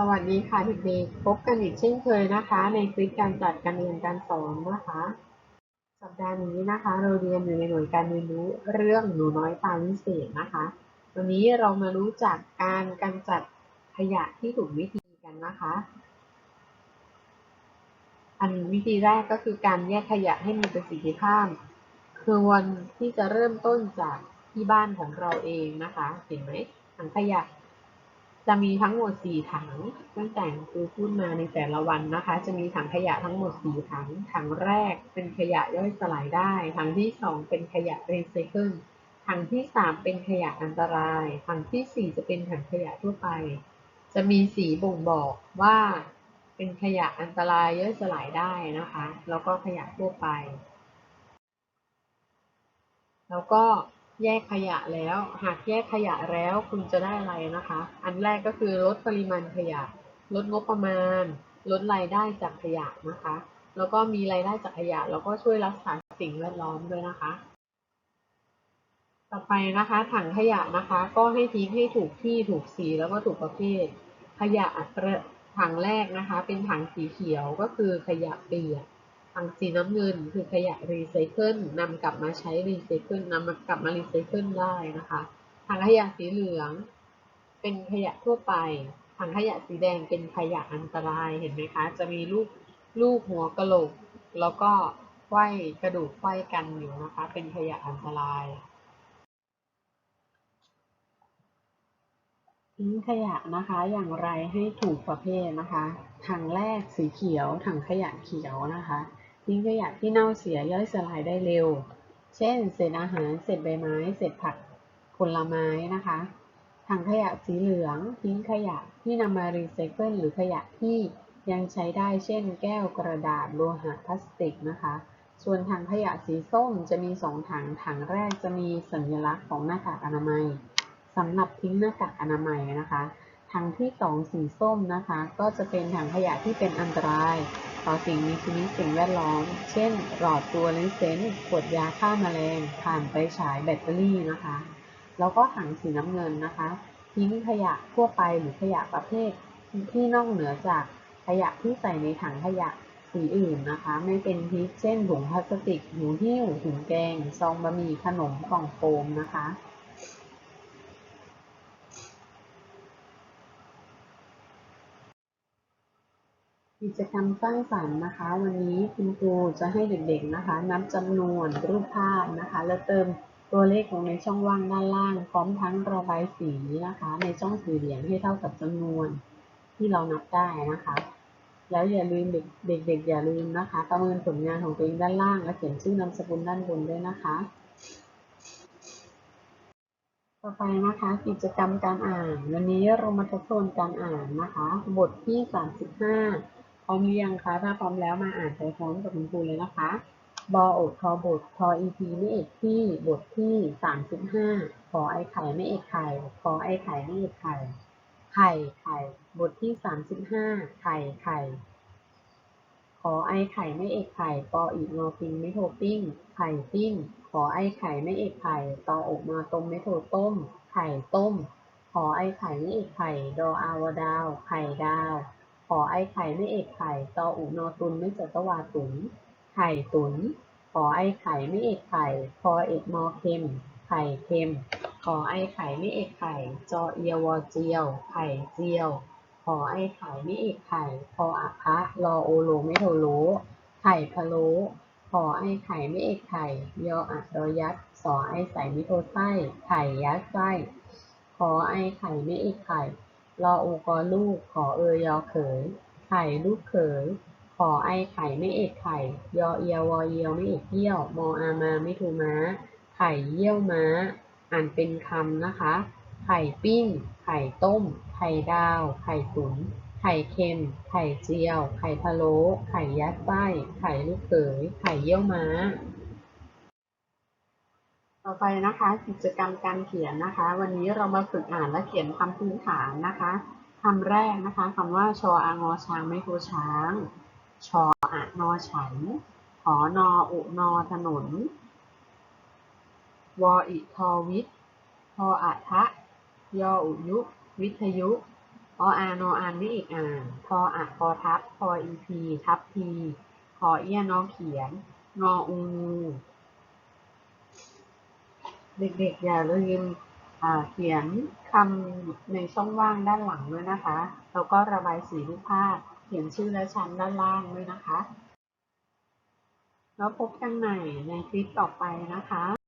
สวัสดีค่ะเด็กๆพบกันอีกเช่นเคยนะคะ ในคลิปการจัดการเรียนการสอนนะคะ สัปดาห์นี้นะคะ เราเรียนอยู่ในหน่วยการเรียนรู้เรื่องหนูน้อยตาวิเศษนะคะ วันนี้เรามารู้จักการกำจัดขยะที่ถูกวิธีกันนะคะ อันวิธีแรกก็คือการแยกขยะให้มีประสิทธิภาพ คือวันที่จะเริ่มต้นจากที่บ้านของเราเองนะคะ เห็นไหมถังขยะ จะมีทั้งหมด 4 ถังตั้งแต่ครูพูดมาในแต่ละวันนะคะ จะมีถังขยะทั้งหมด 4 ถัง ถังแรกเป็นขยะย่อยสลายได้ ถังที่ 2 เป็นขยะรีไซเคิล ถังที่ 3 เป็นขยะอันตราย ถังทีสี่4 จะเป็นถังขยะทั่วไป จะมีสีบ่งบอกว่าเป็นขยะอันตรายย่อยสลายได้นะคะ แล้วก็ขยะทั่วไป แล้วก็ แยกขยะแล้ว หากแยกขยะแล้วคุณจะได้อะไรนะคะ อันแรกก็คือลดปริมาณขยะ ลดงบประมาณ ลดรายได้จากขยะนะคะ แล้วก็มีรายได้จากขยะ แล้วก็ช่วยรักษาสิ่งแวดล้อมด้วยนะคะ ต่อไปนะคะถังขยะนะคะ ก็ให้ทิ้งให้ถูกที่ถูกสีแล้วก็ถูกประเภท ขยะถังแรกนะคะ เป็นถังสีเขียวก็คือขยะเปียก ถังสีน้ำเงินคือขยะรีไซเคิลนำกลับมาใช้รีไซเคิลนำมากลับมารีไซเคิลได้นะคะถังขยะสีเหลือง เป็นขยะทั่วไปถังขยะสีแดงเป็นขยะอันตรายเห็นไหมคะ จะมีลูกลูกหัวกะโหลก แล้วก็ไขว้กระดูกไขว้กันอยู่นะคะ เป็นขยะอันตรายทิ้งขยะนะคะอย่างไรให้ถูกประเภทนะคะ ถังแรกสีเขียว ถังขยะเขียวนะคะ ทิ้งขยะที่เน่าเสียย่อยสลายได้เร็ว เช่น เศษอาหาร เศษใบไม้ เศษผัก ผลไม้นะคะ ถังขยะสีเหลือง ทิ้งขยะที่นำมารีไซเคิลหรือขยะที่ยังใช้ได้ เช่น แก้วกระดาษ โลหะ พลาสติกนะคะ ส่วนถังขยะสีส้มจะมี 2 ถัง ถังแรกจะมีสัญลักษณ์ของหน้ากากอนามัยสำหรับทิ้งหน้ากากอนามัยนะคะ ถังที่ 2 สีส้มนะคะ ก็จะเป็นถังขยะที่เป็นอันตราย ต่อสิ่งมีชีวิตสิ่งแวดล้อม เช่น หลอดตัวเลนเซนขวดยาฆ่าแมลงถ่านไฟฉายแบตเตอรี่นะคะ แล้วก็ถังสีน้ำเงินนะคะ ทิ้งขยะทั่วไปหรือขยะประเภทที่นอกเหนือจากขยะที่ใส่ในถังขยะสีอื่นนะคะ ไม่เป็นพิษเช่นถุงพลาสติกหูหิ้วถุงแกง ซองบะหมี่ขนมกล่องโฟมนะคะ กิจกรรมสร้างสรรค์นะคะ วันนี้คุณครูจะให้เด็กๆนะคะ นับจำนวนรูปภาพนะคะ แล้วเติมตัวเลขลงในช่องว่างด้านล่าง พร้อมทั้งระบายสีนะคะ ในช่องสี่เหลี่ยมให้เท่ากับจำนวนที่เรานับได้นะคะ แล้วอย่าลืมเด็กเด็กๆอย่าลืมนะคะ ประเมินผลงานของตัวเองด้านล่าง และเขียนชื่อนามสกุลด้านบนด้วยนะคะ ต่อไปนะคะกิจกรรมการอ่าน วันนี้เรามาทบทวนการอ่านนะคะ บทที่ 35 พร้อมหรือยังคะ ถ้าพร้อมแล้วมาอ่านไปพร้อมกับคุณครูเลยนะคะ บออทอบททออีพีไม่เอกที่บทที่35ขอไอไข่ไม่เอกไข่ขอไอไข่ไม่เอกไข่ ไข่ไข่ บทที่35ไข่ไข่ขอไอไข่ไม่เอกไข่ปออีกงอปิงไม่โทปิ้ง ไข่ปิ้ง ขอไอไข่ไม่เอกไข่ตออกมาต้มไม่โทต้ม ไข่ต้ม ขอไอไข่ไม่เอกไข่ ดออาวดาว ไข่ดาว ขอไอไข่ไม่เอกไข่ ตออุนอตุนไม่จตวาตุน ไข่ตุน ขอไอไข่ไม่เอกไข่ พอเอกมอเค็ม ไข่เค็ม ขอไอไข่ไม่เอกไข่ จอเอียวอเจียว ไข่เจียว ขอไอไข่ไม่เอกไข่ พออะพะรอโอโลไม่โทโล ไข่พะโล ขอไอไข่ไม่เอกไข่ ยออัดดอยัด สอไอใส่ไม่โทไส้ ไข่ยัดไส้ ขอไอไข่ไม่เอกไข่ รออูกอลูก ขอเอยอเขย ไข่ลูกเขย ขอไอไข่ไม่เอกไข่ ยอเอียววอเอียวไม่เอกเยี่ยว มออามาไม่ทูม้า ไข่เยี่ยวม้า อ่านเป็นคำนะคะ ไข่ปิ้ง ไข่ต้ม ไข่ดาว ไข่ตุ๋น ไข่เค็ม ไข่เจียว ไข่พะโล้ ไข่ยัดไส้ ไข่ลูกเขย ไข่เยี่ยวม้า ต่อไปนะคะกิจกรรมการเขียนนะคะ วันนี้เรามาฝึกอ่านและเขียนคำพื้นฐานนะคะคำแรกนะคะคำว่าชออางอช้างไม่โทช้าง ชออะนอฉันหอนออุนอถนน วออิทอวิทพออะทะยออุยุ วิทยุออานออ่านไม่อีกอ่านทออักพอทับพออีพีทับพีขอเอี้ยนอเขียนงออูงู เด็กๆ อย่าลืมเขียนคำในช่องว่างด้านหลังด้วยนะคะ แล้วก็ระบายสีรูปภาพ เขียนชื่อและชั้นด้านล่างด้วยนะคะ แล้วพบกันใหม่ในคลิปต่อไปนะคะ